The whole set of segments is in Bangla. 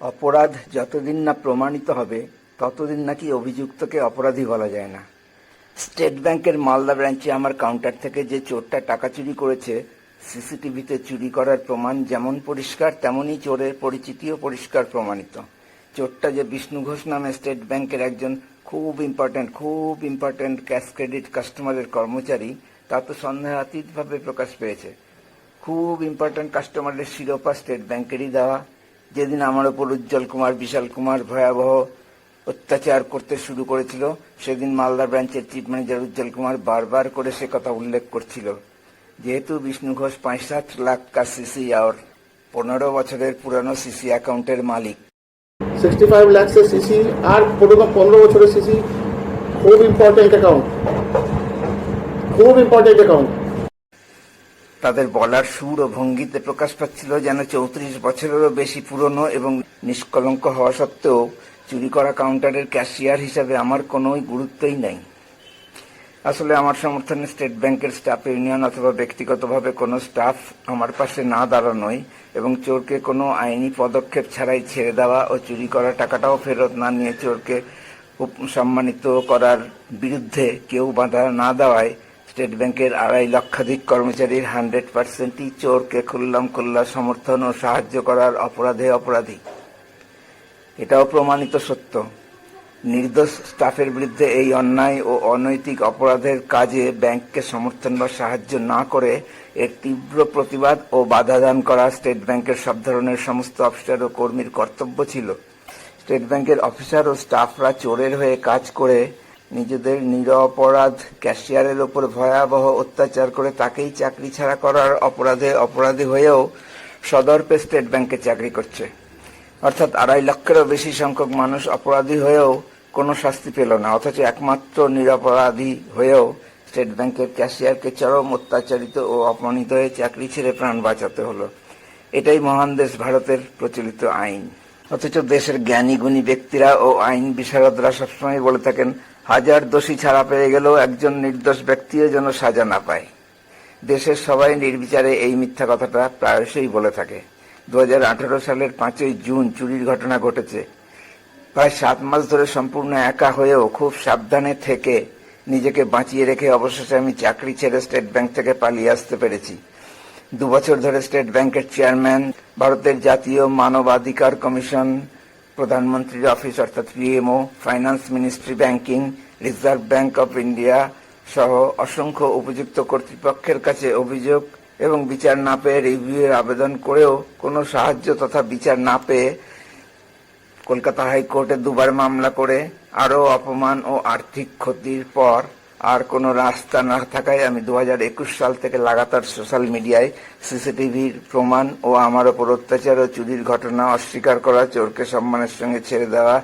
অপরাধ যতদিন না প্রমাণিত হবে, ততদিন নাকি অভিযুক্তকে অপরাধী বলা যায় না। স্টেট ব্যাংকের মালদা ব্রাঞ্চে আমার কাউন্টার থেকে যে চোরটা টাকা চুরি করেছে, সিসিটিভিতে চুরি করার প্রমাণ যেমন পরিষ্কার, তেমনই চোরের পরিচিতিও পরিষ্কার প্রমাণিত। চোরটা যে বিষ্ণু ঘোষ নামে স্টেট ব্যাংকের একজন খুব ইম্পর্ট্যান্ট খুব ইম্পর্ট্যান্ট ক্যাশ ক্রেডিট কাস্টমারের কর্মচারী, তা তো সন্দেহাতীতভাবে প্রকাশ পেয়েছে। খুব ইম্পর্ট্যান্ট কাস্টমারের শিরোপা স্টেট ব্যাংকেরই দেওয়া। যেদিন আমার ওপর উজ্জ্বল কুমার, বিশাল কুমার ভয়াবহ অত্যাচার করতে শুরু করেছিল, সেদিন মালদা ব্রাঞ্চের চিফ ম্যানেজার উজ্জ্বল কুমার বারবার করে সে কথা উল্লেখ করছিল। যেহেতু বিষ্ণু ঘোষ পঁয়ষাট লাখ কা সিসি আর পনেরো বছরের পুরানো সিসি অ্যাকাউন্টের মালিক। সিক্সটি ফাইভ ল্যাক্সের সিসি আর পনেরো বছরের সিসি, খুব ইম্পর্টেন্ট অ্যাকাউন্ট খুব ইম্পর্টেন্ট অ্যাকাউন্ট তাদের বলার সুর ও ভঙ্গিতে প্রকাশ পাচ্ছিল যেন চৌত্রিশ বছরেরও বেশি পুরনো এবং নিষ্কলঙ্ক হওয়া সত্ত্বেও চুরি করা কাউন্টারের ক্যাশিয়ার হিসাবে আমার কোনো গুরুত্বই নেই। আসলে আমার সমর্থনে স্টেট ব্যাংকের স্টাফ ইউনিয়ন অথবা ব্যক্তিগতভাবে কোনো স্টাফ আমার পাশে না দাঁড়ানোই এবং চোরকে কোনো আইনি পদক্ষেপ ছাড়াই ছেড়ে দেওয়া ও চুরি করা টাকাটাও ফেরত না নিয়ে চোরকে সম্মানিত করার বিরুদ্ধে কেউ বাধা না দেওয়ায় স্টেট ব্যাংকের আড়াই লক্ষাধিক কর্মচারীর হান্ড্রেড পার্সেন্টই চোরকে খুল্লাম খুল্লা সমর্থন ও সাহায্য করার অপরাধে অপরাধী। এটাও প্রমাণিত সত্য। নির্দোষ স্টাফের বিরুদ্ধে এই অন্যায় ও অনৈতিক অপরাধের কাজে ব্যাংককে সমর্থন বা সাহায্য না করে এর তীব্র প্রতিবাদ ও বাধা দান করা স্টেট ব্যাংকের সব ধরনের সমস্ত অফিসার ও কর্মীর কর্তব্য ছিল। স্টেট ব্যাংকের অফিসার ও স্টাফরা চোরের হয়ে কাজ করে নিজেদের নিরপরাধ ক্যাশিয়ারের ওপর ভয়াবহ অত্যাচার করে তাকেই চাকরি ছাড়া করার অপরাধে অপরাধী হয়েও সদর্পে স্টেট ব্যাংকে চাকরি করছে। অর্থাৎ আড়াই লক্ষেরও বেশি সংখ্যক মানুষ অপরাধী হয়েও কোনো শাস্তি পেল না, অথচ একমাত্র নিরপরাধী হয়েও স্টেট ব্যাংকের ক্যাশিয়ারকে চরম অত্যাচারিত ও অপমানিত হয়ে চাকরি ছেড়ে প্রাণ বাঁচাতে হলো। এটাই মহান দেশ ভারতের প্রচলিত আইন। অথচ দেশের জ্ঞানী গুণী ব্যক্তিরা ও আইন বিশারদরা সবসময় বলে থাকেন হাজার দোষী ছাড়া পেয়ে গেলেও একজন নির্দোষ ব্যক্তিও যেন সাজা না পায়। দেশের সবাই নির্বিচারে এই মিথ্যা কথাটা প্রায়শই বলে থাকে। দু হাজার আঠারো সালের পাঁচই জুন চুরির ঘটনা ঘটেছে। প্রায় সাত মাস ধরে সম্পূর্ণ একা হয়েও খুব সাবধানে থেকে নিজেকে বাঁচিয়ে রেখে অবশেষে আমি চাকরি ছেড়ে স্টেট ব্যাংক থেকে পালিয়ে আসতে পেরেছি। দু বছর ধরে স্টেট ব্যাংকের চেয়ারম্যান, ভারতের জাতীয় মানবাধিকার কমিশন প্রধানমন্ত্রীর অফিস অর্থাৎ PMO finance ministry banking Reserve Bank of India সহ অসংখ্য উপযুক্ত কর্তৃপক্ষের কাছে অভিযোগ এবং বিচার না পেয়ে রিভিউয়ের আবেদন করেও কোনো সাহায্য তথা বিচার না পেয়ে কলকাতা হাইকোর্টে দুবার মামলা করে আরও অপমান ও আর্থিক ক্ষতির পর আর কোনো রাস্তা না থাকায় আমি দু হাজার একুশ সাল থেকে লাগাতার সোশ্যাল মিডিয়ায় সিসিটিভির প্রমাণ ও আমার ওপর অত্যাচার ও চুরির ঘটনা অস্বীকার করা, চোরকে সম্মানের সঙ্গে ছেড়ে দেওয়া,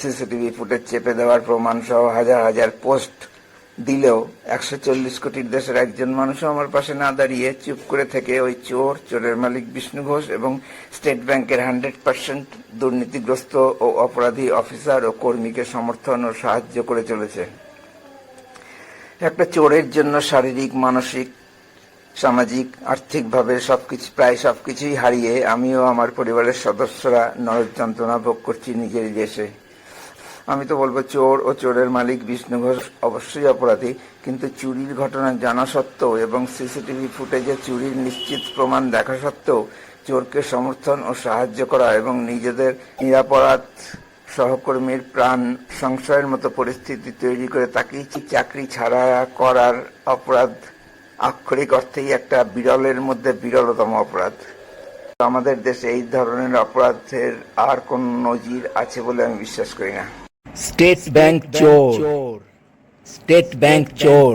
সিসিটিভি ফুটেজ চেপে দেওয়ার প্রমাণ সহ হাজার হাজার পোস্ট দিলেও একশো চল্লিশ কোটির দেশের একজন মানুষও আমার পাশে না দাঁড়িয়ে চুপ করে থেকে ওই চোর, চোরের মালিক বিষ্ণু ঘোষ এবং স্টেট ব্যাংকের হান্ড্রেড পার্সেন্ট দুর্নীতিগ্রস্ত ও অপরাধী অফিসার ও কর্মীকে সমর্থন ও সাহায্য করে চলেছে। একটা চোরের জন্য শারীরিক, মানসিক, সামাজিক, আর্থিকভাবে সবকিছু, প্রায় সবকিছুই হারিয়ে আমিও আমার পরিবারের সদস্যরা নরক যন্ত্রণা ভোগ করছি নিজের দেশে। আমি তো বলব, চোর ও চোরের মালিক বিষ্ণু ঘোষ অবশ্যই অপরাধী, কিন্তু চুরির ঘটনা জানা সত্ত্বেও এবং সিসিটিভি ফুটেজে চুরির নিশ্চিত প্রমাণ দেখা সত্ত্বেও চোরকে সমর্থন ও সাহায্য করা এবং নিজেদের নিরাপরাধ সহকর্মীর প্রাণ সংশয়ের মতো পরিস্থিতি তৈরি করে তাকেই চাকরি ছাড়া করার অপরাধ? আক্ষরিক অর্থেই একটা বিরলের মধ্যে বিরলতম অপরাধ। আমাদের দেশে এই ধরনের অপরাধের আর কোন নজির আছে বলে আমি বিশ্বাস করি না। স্টেট ব্যাংক চোর। স্টেট ব্যাংক চোর।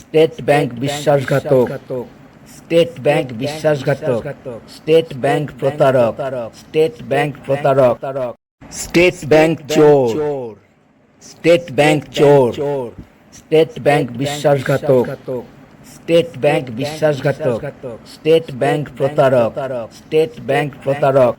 স্টেট ব্যাংক বিশ্বাসঘাতক। স্টেট ব্যাংক বিশ্বাসঘাতক। স্টেট ব্যাংক প্রতারক। স্টেট ব্যাংক প্রতারক। স্টেট ব্যাংক চোর স্টেট ব্যাংক চোর স্টেট ব্যাংক বিশ্বাসঘাতক স্টেট ব্যাংক বিশ্বাসঘাতক স্টেট ব্যাংক প্রতারক স্টেট ব্যাংক প্রতারক